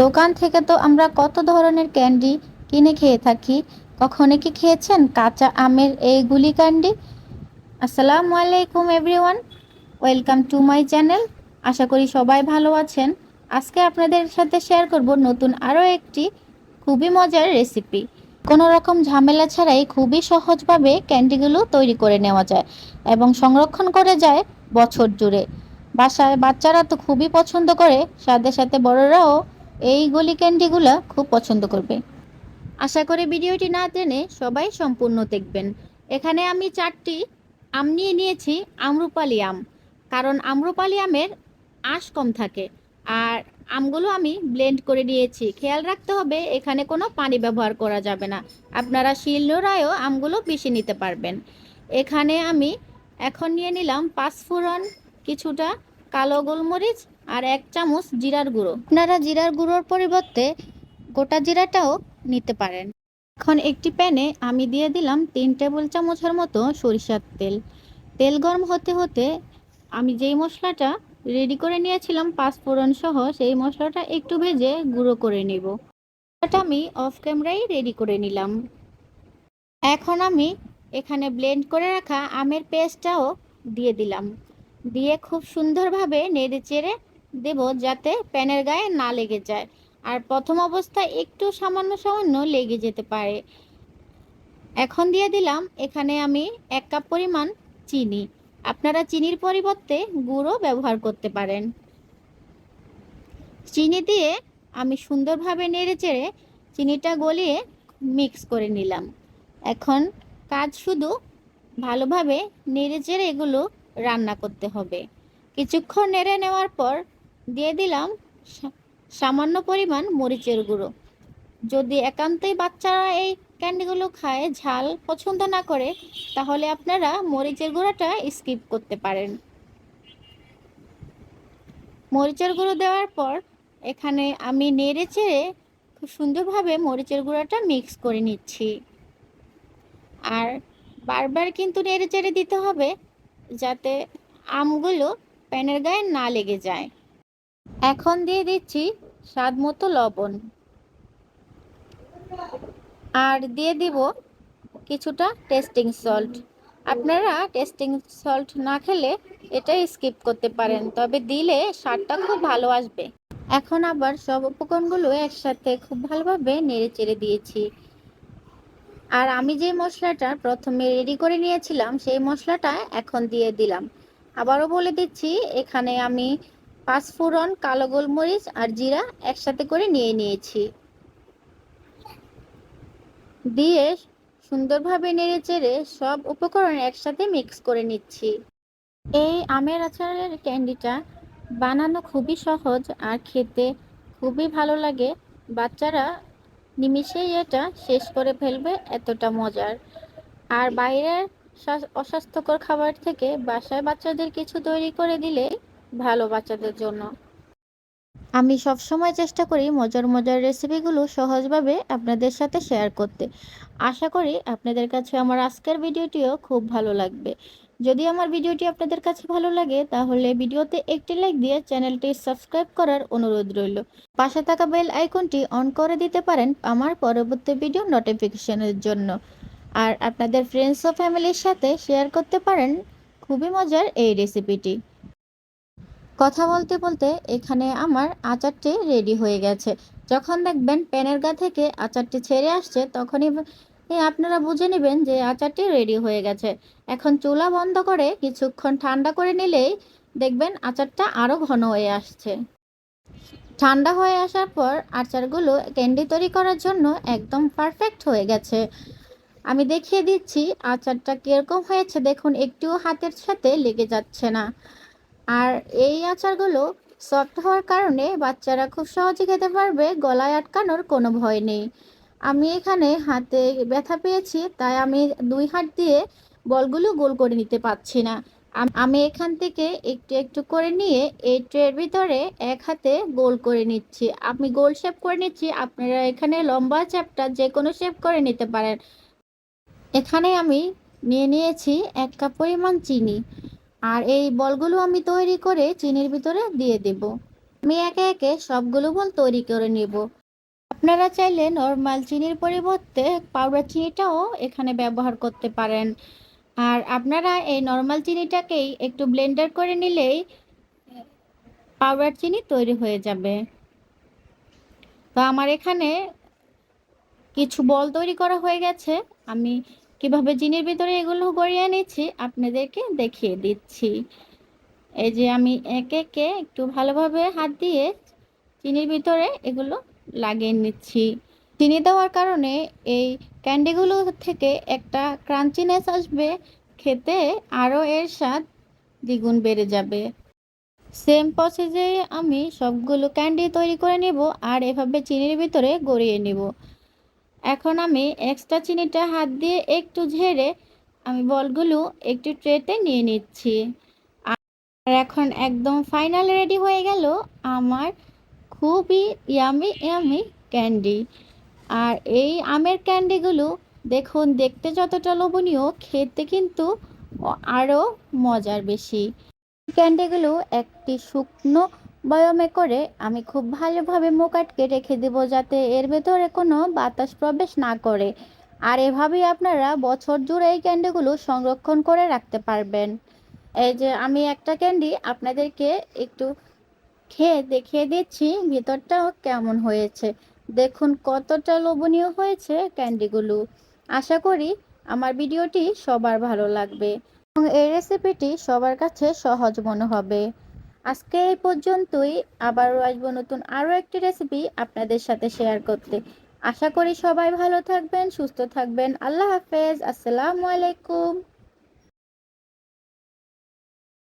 দোকান থেকে তো আমরা কত ধরনের ক্যান্ডি কিনে খেয়ে থাকি। কখনো কি খেয়েছেন? কাঁচা আমের এই গুলি ক্যান্ডি? আসসালামু আলাইকুম, everyone. Welcome to my channel. আশা করি সবাই ভালো আছেন। আজকে আপনাদের সাথে শেয়ার করব নতুন আরও একটি খুবই মজার রেসিপি। কোনো রকম ঝামেলা ছাড়াই খুবই সহজভাবে ক্যান্ডিগুলো তৈরি করে নেওয়া যায় এবং সংরক্ষণ করে যায় বছর জুড়ে। বাসায় বাচ্চারা তো খুবই পছন্দ করে, সাথে সাথে বড়রাও এই গলি ক্যান্ডিগুলো খুব পছন্দ করবে। আশা করি ভিডিওটি না টেনে সবাই সম্পূর্ণ দেখবেন। এখানে আমি চারটি আম নিয়ে নিয়েছি, আমরুপালি আম। কারণ আমরুপালি আমের আঁশ কম থাকে আর আমগুলো আমি ব্লেন্ড করে নিয়েছি। খেয়াল রাখতে হবে, এখানে কোনো পানি ব্যবহার করা যাবে না। আপনারা শিলনোড়ায়ও আমগুলো পিষে নিতে পারবেন। এখানে আমি এখন নিয়ে নিলাম পাঁচফোড়ন, কিছুটা কালো গোলমরিচ আর এক চামচ জিরার গুঁড়ো। আপনারা জিরার গুঁড়োর পরিবর্তে গোটা জিরাটাও নিতে পারেন। এখন একটি প্যানে আমি দিয়ে দিলাম তিন টেবিল চামচের মতো সরিষার তেল। তেল গরম হতে হতে আমি যেই মশলাটা রেডি করে নিয়েছিলাম পাঁচফোড়ন সহ, সেই মশলাটা একটু ভেজে গুঁড়ো করে নেব। এটা আমি অফ ক্যামেরাই রেডি করে নিলাম। এখন আমি এখানে ব্লেন্ড করে রাখা আমের পেস্টটাও দিয়ে দিলাম। দিয়ে খুব সুন্দরভাবে নেড়ে চেড়ে দেব যাতে প্যানের গায়ে না লেগে যায়। আর প্রথম অবস্থায় একটু সামান্য সামান্য লেগে যেতে পারে। এখন দিয়ে দিলাম, এখানে আমি এক কাপ পরিমাণ চিনি। আপনারা চিনির পরিবর্তে গুঁড়ো ব্যবহার করতে পারেন। চিনি দিয়ে আমি সুন্দরভাবে নেড়ে চেড়ে চিনিটা গলিয়ে মিক্স করে নিলাম। এখন কাজ শুধু ভালোভাবে নেড়ে চেড়ে এগুলো রান্না করতে হবে। কিছুক্ষণ নেড়ে নেওয়ার পর দিয়ে দিলাম সামান্য পরিমাণ মরিচের গুঁড়ো। যদি একান্তই বাচ্চারা এই ক্যান্ডিগুলো খায়, ঝাল পছন্দ না করে, তাহলে আপনারা মরিচের গুঁড়োটা স্কিপ করতে পারেন। মরিচের গুঁড়ো দেওয়ার পর এখানে আমি নেড়ে চেড়ে খুব সুন্দরভাবে মরিচের গুঁড়োটা মিক্স করে নিচ্ছি। আর বারবার কিন্তু নেড়ে চেড়ে দিতে হবে যাতে আমগুলো প্যানের গায়ে না লেগে যায়। এখন দিয়ে দিচ্ছি স্বাদ মতো লবণ। আর দিয়ে দিব কিছুটা টেস্টিং সল্ট আপনারা টেস্টিং সল্ট না খেলে এটা স্কিপ করতে পারেন, তবে দিলে স্বাদটা খুব ভালো আসবে। এখন আবার সব উপকরণগুলো একসাথে খুব ভালোভাবে নেড়ে চেড়ে দিয়েছি। আর আমি যে মশলাটা প্রথমে রেডি করে নিয়েছিলাম, সেই মশলাটা এখন দিয়ে দিলাম। আবারও বলে দিচ্ছি, এখানে আমি পাঁচফোড়ন কালো গোলমরিচ আর জিরা একসাথে করে নিয়ে নিয়েছি। দিয়ে সুন্দরভাবে নেড়ে চেড়ে সব উপকরণ একসাথে মিক্স করে নিচ্ছি। এই আমের আচারের ক্যান্ডিটা বানানো খুবই সহজ আর খেতে খুবই ভালো লাগে। বাচ্চারা নিমিষেই এটা শেষ করে ফেলবে এতটা মজার। আর বাইরের অস্বাস্থ্যকর খাবার থেকে বাসায় বাচ্চাদের কিছু তৈরি করে দিলে ভালো বাচ্চাদের জন্য। আমি সবসময় চেষ্টা করি মজার মজার রেসিপিগুলো সহজভাবে আপনাদের সাথে শেয়ার করতে। আশা করি আপনাদের কাছে আমার আজকের ভিডিওটিও খুব ভালো লাগবে। যদি আমার ভিডিওটি আপনাদের কাছে ভালো লাগে, তাহলে ভিডিওতে একটি লাইক দিয়ে চ্যানেলটি সাবস্ক্রাইব করার অনুরোধ রইল। পাশে থাকা বেল আইকনটি অন করে দিতে পারেন আমার পরবর্তী ভিডিও নোটিফিকেশনের জন্য। আর আপনাদের ফ্রেন্ডস ও ফ্যামিলির সাথে শেয়ার করতে পারেন। খুবই মজার এই রেসিপিটি কথা বলতে বলতে এখানে আমার আচারটি রেডি হয়ে গেছে। যখন দেখবেন প্যানের গা থেকে আচারটি ছেড়ে আসছে, তখনই আপনারা বুঝে নেবেন যে আচারটি রেডি হয়ে গেছে। এখন চুলা বন্ধ করে কিছুক্ষণ ঠান্ডা করে নিলেই দেখবেন আচারটা আরও ঘন হয়ে আসছে। ঠান্ডা হয়ে আসার পর আচারগুলো ক্যান্ডি তৈরি করার জন্য একদম পারফেক্ট হয়ে গেছে। আমি দেখিয়ে দিচ্ছি আচারটা কীরকম হয়েছে। দেখুন, একটুও হাতের সাথে লেগে যাচ্ছে না। আর এই আচারগুলো সফট হওয়ার কারণে বাচ্চারা খুব সহজে খেতে পারবে, গলায় আটকানোর কোনো ভয় নেই। আমি এখানে হাতে ব্যথা পেয়েছি, তাই আমি দুই হাত দিয়ে বলগুলো গোল করে নিতে পারছি না। আমি এখান থেকে একটু একটু করে নিয়ে এই ট্রের ভিতরে এক হাতে গোল করে নিচ্ছি। আমি গোল শেপ করে নিচ্ছি, আপনারা এখানে লম্বা চ্যাপটা যে কোনো শেপ করে নিতে পারেন। এখানে আমি নিয়ে নিয়েছি এক কাপ পরিমাণ চিনি। আর এই বলগুলো আমি তৈরি করে চিনির ভিতরে দিয়ে দেব। আমি একে একে সবগুলো বল তৈরি করে নেব। আপনারা চাইলে নর্মাল চিনির পরিবর্তে পাউডার চিনিটাও এখানে ব্যবহার করতে পারেন। আর আপনারা এই নর্মাল চিনিটাকেই একটু ব্লেন্ডার করে নিলেই পাউডার চিনি তৈরি হয়ে যাবে। তো আমার এখানে কিছু বল তৈরি করা হয়ে গেছে। আমি কীভাবে চিনির ভিতরে এগুলো গড়িয়ে নিচ্ছি আপনাদেরকে দেখিয়ে দিচ্ছি। এই যে আমি একে একে একটু ভালোভাবে হাত দিয়ে চিনির ভিতরে এগুলো লাগিয়ে নিচ্ছি। চিনি দেওয়ার কারণে এই ক্যান্ডিগুলো থেকে একটা ক্রাঞ্চিনেস আসবে, খেতে আরও এর স্বাদ দ্বিগুণ বেড়ে যাবে। সেম প্রসেসে আমি সবগুলো ক্যান্ডি তৈরি করে নেব আর এভাবে চিনির ভিতরে গড়িয়ে নেব। এখন আমি এক্সট্রা চিনিটা হাত দিয়ে একটু ঝেড়ে আমি বলগুলো একটু ট্রেতে নিয়ে নিচ্ছি। আর এখন একদম ফাইনাল রেডি হয়ে গেল আমার খুবই ইয়ামি ইয়ামি ক্যান্ডি। আর এই আমের ক্যান্ডিগুলো দেখুন, দেখতে যতটা লোভনীয়, খেতে কিন্তু আরও মজার বেশি। ক্যান্ডিগুলো একটি শুকনো বয়মে করে, আমি খুব ভালোভাবে মুখ আটকে রেখে দেবো যাতে এর ভেতরে কোনো বাতাস প্রবেশ না করে। আর এভাবেই আপনারা বছর জুড়ে এই ক্যান্ডিগুলো সংরক্ষণ করে রাখতে পারবেন। এই যে আমি একটা ক্যান্ডি আপনাদেরকে একটু খেয়ে দেখিয়ে দিচ্ছি, ভিতরটাও কেমন হয়েছে। দেখুন কতটা লোভনীয় হয়েছে ক্যান্ডিগুলো। আশা করি আমার ভিডিওটি সবার ভালো লাগবে এবং এই রেসিপিটি সবার কাছে সহজ মনে হবে। আজকে এই পর্যন্তই। আবারও আসব নতুন আরও একটি রেসিপি আপনাদের সাথে শেয়ার করতে। আশা করি সবাই ভালো থাকবেন, সুস্থ থাকবেন। আল্লাহ হাফেজ। আসসালামু আলাইকুম।